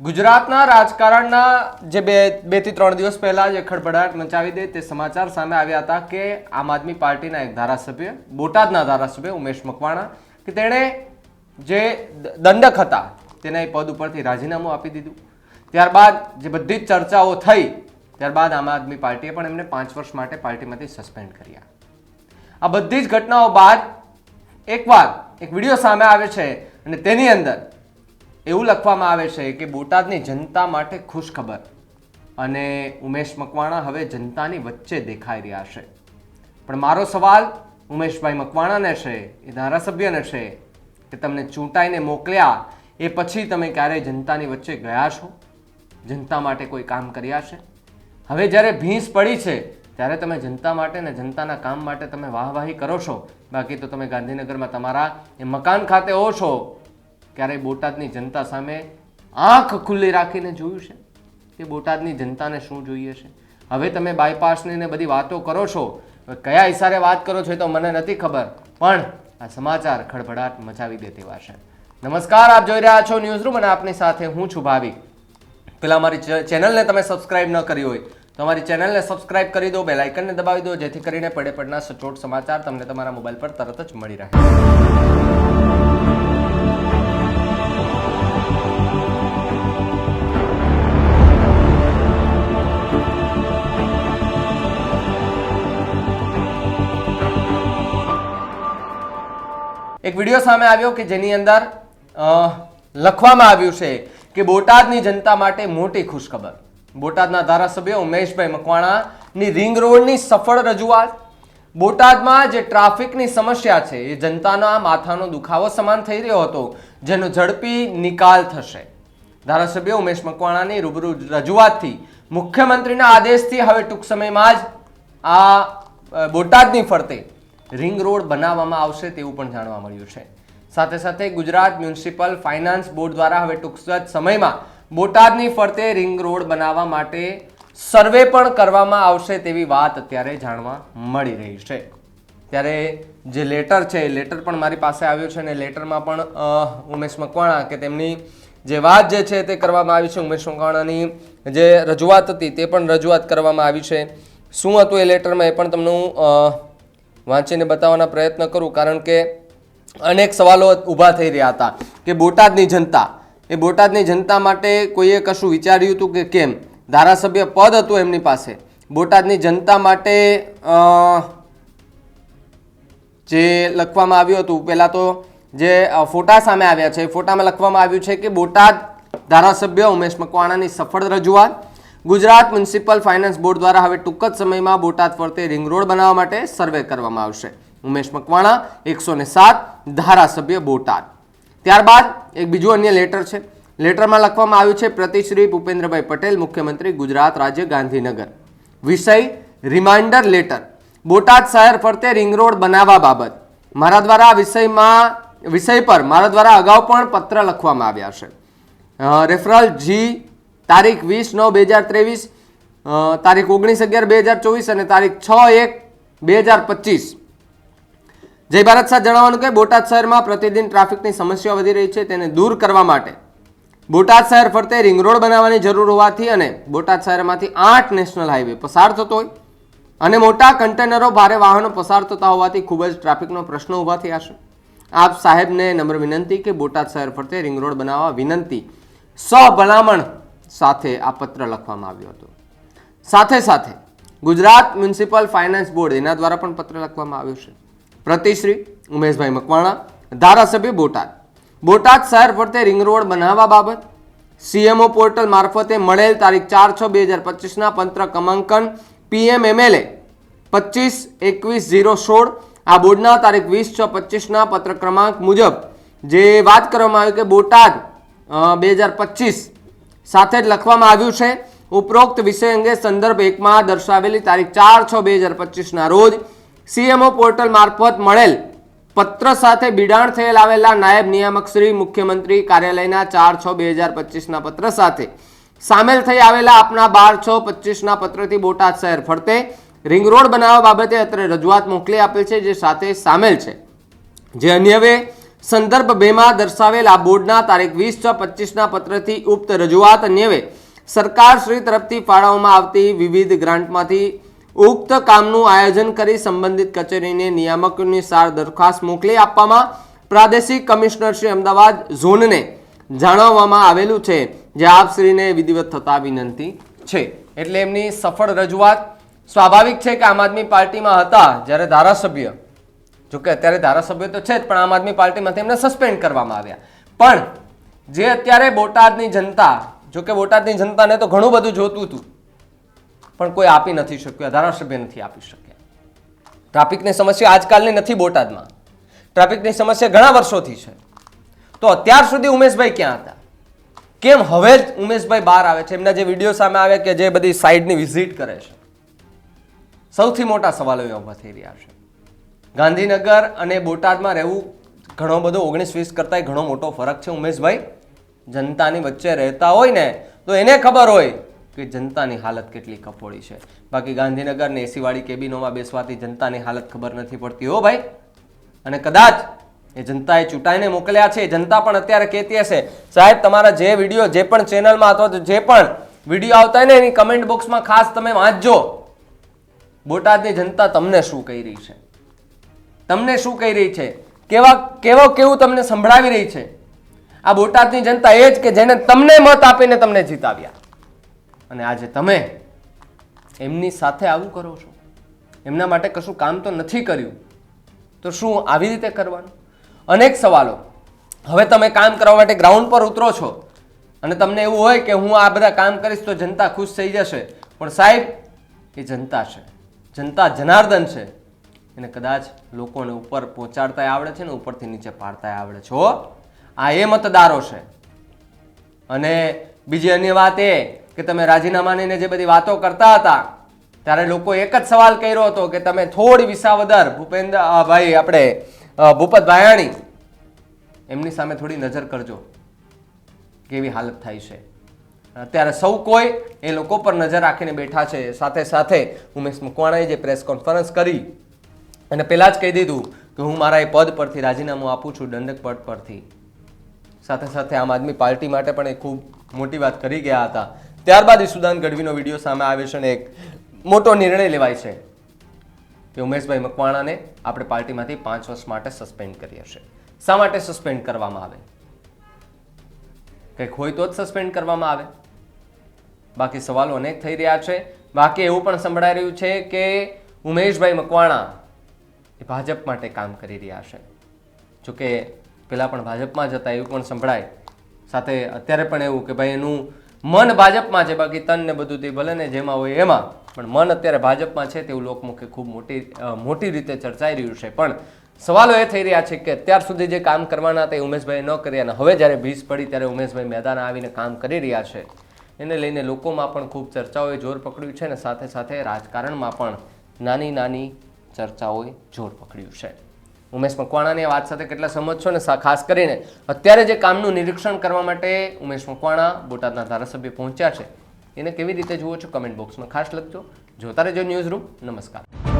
ગુજરાતના રાજકારણના જે બે બેથી ત્રણ દિવસ પહેલા જે ખળભળાટ મચાવી દે તે સમાચાર સામે આવ્યા હતા કે આમ આદમી પાર્ટીના એક ધારાસભ્ય, બોટાદના ધારાસભ્ય ઉમેશ મકવાણા, કે તેણે જે દંડક હતા તેના એ પદ ઉપરથી રાજીનામું આપી દીધું. ત્યારબાદ જે બધી જ ચર્ચાઓ થઈ, ત્યારબાદ આમ આદમી પાર્ટીએ પણ એમને પાંચ વર્ષ માટે પાર્ટીમાંથી સસ્પેન્ડ કર્યા. આ બધી જ ઘટનાઓ બાદ એકવાર એક વીડિયો સામે આવે છે અને તેની અંદર એવું લખવામાં આવે છે કે બોટાદની જનતા માટે ખુશ ખબર અને ઉમેશ મકવાણા હવે જનતાની વચ્ચે દેખાઈ રહ્યા છે. પણ મારો સવાલ ઉમેશભાઈ મકવાણાને છે, એ ધારાસભ્યને છે, કે તમને ચૂંટાઈને મોકલ્યા, એ પછી તમે ક્યારેય જનતાની વચ્ચે ગયા છો? જનતા માટે કોઈ કામ કર્યા છે? હવે જ્યારે ભીંસ પડી છે, ત્યારે તમે જનતા માટે ને જનતાના કામ માટે તમે વાહવાહી કરો છો. બાકી તો તમે ગાંધીનગરમાં તમારા એ મકાન ખાતે હો છો. ક્યારેય બોટાદની જનતા સામે આંખ ખુલ્લી રાખીને જોયું છે? કે બોટાદની જનતાને શું જોઈએ છે? હવે તમે બાયપાસની ને બધી વાતો કરો છો, કયા હિસારે વાત કરો છો એ તો મને નથી ખબર, પણ આ સમાચાર ખળભળાટ મચાવી દે તેવા છે. નમસ્કાર, આપ જોઈ રહ્યા છો ન્યૂઝ રૂમ અને આપની સાથે હું છું ભાવિક પેલા અમારી ચેનલને તમે સબસ્ક્રાઇબ ન કરી હોય, તો અમારી ચેનલને સબસ્ક્રાઇબ કરી દો બેલ આઇકનને દબાવી દો, જેથી કરીને પડે પડના સચોટ સમાચાર તમને તમારા મોબાઈલ પર તરત જ મળી રહે. એક વીડિયો સામે આવ્યો કે જેની અંદર લખવામાં આવ્યું છે કે બોટાદની જનતા માટે મોટી ખુશખબર. બોટાદના ધારાસભ્ય ઉમેશભાઈ મકવાણાની રિંગ રોડની સફળ રજૂઆત, બોટાદમાં જે ટ્રાફિકની સમસ્યા છે એ જનતાના માથાનો દુખાવો સમાન થઈ રહ્યો હતો, જેનો ઝડપી નિકાલ થશે. ધારાસભ્ય ઉમેશ મકવાણાની રૂબરૂ રજૂઆતથી મુખ્યમંત્રીના આદેશથી હવે ટૂંક સમયમાં જ આ બોટાદની ફરતે રિંગ રોડ બનાવવામાં આવશે તેવું પણ જાણવા મળ્યું છે. સાથે સાથે ગુજરાત મ્યુનિસિપલ ફાઇનાન્સ બોર્ડ દ્વારા હવે ટૂંક જ સમયમાં બોટાદની ફરતે રિંગ રોડ બનાવવા માટે સર્વે પણ કરવામાં આવશે તેવી વાત અત્યારે જાણવા મળી રહી છે. ત્યારે જે લેટર છે, એ લેટર પણ મારી પાસે આવ્યો છે અને લેટરમાં પણ ઉમેશ મકવાણા કે તેમની જે વાત જે છે તે કરવામાં આવી છે. ઉમેશ મકવાણાની જે રજૂઆત હતી તે પણ રજૂઆત કરવામાં આવી છે. શું હતું એ લેટરમાં એ પણ તમને હું વાંચીને બતાવવાના પ્રયત્ન કરું, કારણ કે અનેક સવાલો ઊભા થઈ રહ્યા હતા કે બોટાદની જનતા, એ બોટાદની જનતા માટે કોઈએ કશું વિચાર્યું હતું કે કેમ? ધારાસભ્ય પદ હતું એમની પાસે. બોટાદની જનતા માટે જે લખવામાં આવ્યું હતું, પહેલાં તો જે ફોટા સામે આવ્યા છે ફોટામાં લખવામાં આવ્યું છે કે બોટાદ ધારાસભ્ય ઉમેશ મકવાણાની સફળ રજૂઆત ગુજરાત મ્યુનિસિપલ ફાઇનાન્સ બોર્ડ દ્વારા હવે ટૂંક જ સમયમાં બોટાદ ફરતે રિંગ રોડ બનાવવા માટે સર્વે કરવામાં આવશે. ઉમેશ મકવાણા, એકસો ને સાત, ધારાસભ્ય બોટાદ. ત્યારબાદ એક બીજું અન્ય લેટર છે. લેટરમાં લખવામાં આવ્યું છે, પ્રતિશ્રી ભૂપેન્દ્રભાઈ પટેલ, મુખ્યમંત્રી ગુજરાત રાજ્ય ગાંધીનગર. વિષય, રિમાઇન્ડર લેટર. બોટાદ શહેર ફરતે રિંગ રોડ બનાવવા બાબત. મારા દ્વારા વિષયમાં, વિષય પર મારા દ્વારા અગાઉ પણ પત્ર લખવામાં આવ્યા છે. રેફરલ જી તારીખ વીસ નવ બે હજાર ત્રેવીસ તારીખ ઓગણીસ અગિયાર બે હજાર ચોવીસ અને તારીખ છ એક બે હજાર પચીસ. જય ભારત સાથ જણાવવાનું કે બોટાદ શહેરમાં પ્રતિદિન ટ્રાફિકની સમસ્યા વધી રહી છે તેને દૂર કરવા માટે. બોટાદ શહેર ફરતે રિંગ રોડ બનાવવાની જરૂર હોવાથી અને બોટાદ શહેરમાંથી આઠ નેશનલ હાઈવે પસાર થતો હોય અને મોટા કન્ટેનરો ભારે વાહનો પસાર થતા હોવાથી ખૂબ જ ટ્રાફિકનો પ્રશ્ન ઊભા થયા છે. આપ સાહેબને નમ્ર વિનંતી કે બોટાદ શહેર ફરતે રિંગ રોડ બનાવવા વિનંતી. સભલામણ સાથે આ પત્ર લખવામાં આવ્યો હતો. સાથે સાથે ગુજરાત મ્યુનિસિપલ ફાઇનાન્સ બોર્ડ એના દ્વારા પણ પત્ર લખવામાં આવ્યો છે. પ્રતિશ્રી ઉમેશભાઈ મકવાણા, ધારાસભ્ય બોટાદ. બોટાદ શહેર ફરતે રિંગ રોડ બનાવવા બાબત સીએમઓ પોર્ટલ મારફતે મળેલ તારીખ ચાર છ બે હજાર પચીસના પંત્ર ક્રમાંકન પીએમ એમએલએ પચીસ એકવીસ ઝીરો સોળ આ બોર્ડના તારીખ વીસ છ પચીસના પત્ર ક્રમાંક મુજબ જે વાત કરવામાં આવી કે બોટાદ બે હજાર પચીસ સાથે જ લખવામાં આવ્યું છે, ઉપરોક્ત વિષય અંગે સંદર્ભ એકમાં દર્શાવેલી તારીખ ચાર છ બે હજાર પચીસના રોજ સીએમઓ પોર્ટલ મારફત મળેલ પત્ર સાથે બિડાણ થયેલ આવેલા નાયબ નિયામક શ્રી, મુખ્યમંત્રી કાર્યાલયના ચાર છ બે હજાર પચીસના પત્ર સાથે. સામેલ થઈ આવેલા આપના બાર છ પચીસના પત્રથી બોટાદ શહેર ફરતે રિંગ રોડ બનાવવા બાબતે અત્રે રજૂઆત મોકલી આપેલ છે, જે સાથે સામેલ છે. જે અન્યવે સંદર્ભ બેમાં દર્શાવેલા બોર્ડના તારીખ વીસ છ પચીસના પત્રથી ઉક્ત રજૂઆત અન્યવે સરકાર શ્રી તરફથી ફાળવવામાં આવતી વિવિધ ગ્રાન્ટમાંથી ઉક્ત કામનું આયોજન કરી સંબંધિત કચેરીને નિયામકોની સાર દરખાસ્ત મોકલી આપવામાં પ્રાદેશિક કમિશનર શ્રી અમદાવાદ ઝોનને જણાવવામાં આવેલું છે, જે આપશ્રીને વિધિવત થતા વિનંતી છે. એટલે એમની સફળ રજૂઆત સ્વાભાવિક છે કે આમ આદમી પાર્ટીમાં હતા જ્યારે ધારાસભ્ય જોકે અત્યારે ધારાસભ્ય તો છે જ, પણ આમ આદમી પાર્ટીમાંથી એમને સસ્પેન્ડ કરવામાં આવ્યા. પણ જે અત્યારે બોટાદની જનતા, જોકે બોટાદની જનતાને તો ઘણું બધું જોતું હતું, પણ કોઈ આપી નથી શક્યું ધારાસભ્ય નથી આપી શક્યા. ટ્રાફિકની સમસ્યા આજકાલની નથી બોટાદમાં. ટ્રાફિકની સમસ્યા ઘણા વર્ષોથી છે. તો અત્યાર સુધી ઉમેશભાઈ ક્યાં હતા? કેમ હવે જ ઉમેશભાઈ બહાર આવે છે? એમના જે વીડિયો સામે આવે કે જે બધી સાઈડની વિઝિટ કરે છે. સૌથી મોટા સવાલો એ ઊભા થઈ રહ્યા છે. ગાંધીનગર અને બોટાદમાં રહેવું ઘણો બધો ઓગણીસ વીસ કરતાંય ઘણો મોટો ફરક છે ઉમેશભાઈ. જનતાની વચ્ચે રહેતા હોય ને, તો એને ખબર હોય કે જનતાની હાલત કેટલી કફોળી છે. બાકી ગાંધીનગર ને એસીવાળી કેબિનોમાં બેસવાથી જનતાની હાલત ખબર નથી પડતી હો ભાઈ. અને કદાચ એ જનતાએ ચૂંટાઈને મોકલ્યા છે જનતા પણ અત્યારે કહેતી હશે, સાહેબ, તમારા જે વીડિયો, જે પણ ચેનલમાં અથવા જે પણ વીડિયો આવતા હોય ને, એની કમેન્ટ બોક્સમાં ખાસ તમે વાંચજો. બોટાદની જનતા તમને શું કહી રહી છે? તમને શું કહી રહી છે? કેવા, કેવો, કેવું તમને સંભળાવી રહી છે? આ બોટાદની જનતા એ જ કે જેને તમને મત આપીને તમને જીતાવ્યા. અને આજે તમે એમની સાથે આવું કરો છો. એમના માટે કશું કામ તો નથી કર્યું. તો શું આવી રીતે કરવાનું? અનેક સવાલો. હવે તમે કામ કરવા માટે ગ્રાઉન્ડ પર ઉતરો છો. અને તમને એવું હોય કે હું આ બધા કામ કરીશ તો જનતા ખુશ થઈ જશે. પણ સાહેબ, એ જનતા છે. જનતા જનાર્દન છે. એને કદાચ લોકોને ઉપર પહોંચાડતા આવડે છે ને ઉપરથી નીચે પાડતા આવડે છે. આ એ મતદારો છે. અને બીજી અન્ય વાત એ કે તમે રાજીનામાની જે બધી વાતો કરતા હતા, ત્યારે લોકો એક જ સવાલ કર્યો હતો કે તમે થોડી વિસાવદર, ભૂપેન્દ્ર ભાઈ આપણે ભૂપત ભાયાણી, એમની સામે થોડી નજર કરજો, કેવી હાલત થાય છે. અત્યારે સૌ કોઈ એ લોકો પર નજર રાખીને બેઠા છે. સાથે સાથે ઉમેશ મકવાણાએ જે પ્રેસ કોન્ફરન્સ કરી અને પહેલાં જ કહી દીધું કે હું મારા એ પદ પરથી રાજીનામું આપું છું, દંડક પદ પરથી. સાથે સાથે આમ આદમી પાર્ટી માટે પણ એ ખૂબ મોટી વાત કરી ગયા હતા. ત્યારબાદ ઈસુદાન ગઢવીનો વીડિયો સામે આવે છે અને એક મોટો નિર્ણય લેવાય છે કે ઉમેશભાઈ મકવાણાને આપણે પાર્ટીમાંથી પાંચ વર્ષ માટે સસ્પેન્ડ કરીએ છે શા માટે સસ્પેન્ડ કરવામાં આવે? કંઈક હોય તો જ સસ્પેન્ડ કરવામાં આવે. બાકી સવાલો અનેક થઈ રહ્યા છે. બાકી એવું પણ સંભળાઈ રહ્યું છે કે ઉમેશભાઈ મકવાણા ભાજપ માટે કામ કરી રહ્યા છે. જોકે પહેલાં પણ ભાજપમાં જ હતા એવું પણ સંભળાય. સાથે અત્યારે પણ એવું કે ભાઈ એનું મન ભાજપમાં છે, બાકી તન ને બધું તે ભલે ને જેમાં હોય એમાં, પણ મન અત્યારે ભાજપમાં છે તેવું લોકમુખે ખૂબ મોટી મોટી રીતે ચર્ચાઈ રહ્યું છે. પણ સવાલો એ થઈ રહ્યા છે કે અત્યાર સુધી જે કામ કરવાના હતા એ ઉમેશભાઈ ન કર્યા અને હવે જ્યારે ભીસ પડી ત્યારે ઉમેશભાઈ મેદાન આવીને કામ કરી રહ્યા છે. એને લઈને લોકોમાં પણ ખૂબ ચર્ચાઓએ જોર પકડ્યું છે અને સાથે સાથે રાજકારણમાં પણ નાની નાની ચર્ચાઓએ જોર પકડ્યું છે. ઉમેશ મકવાણાની વાત સાથે કેટલા સમજ છો? ને ખાસ કરીને અત્યારે જે કામનું નિરીક્ષણ કરવા માટે ઉમેશ મકવાણા બોટાદના ધારાસભ્ય પહોંચ્યા છે. એને કેવી રીતે જુઓ છો? કમેન્ટ બોક્સમાં ખાસ લખજો. જોતા રહેજો ન્યૂઝ રૂમ. નમસ્કાર.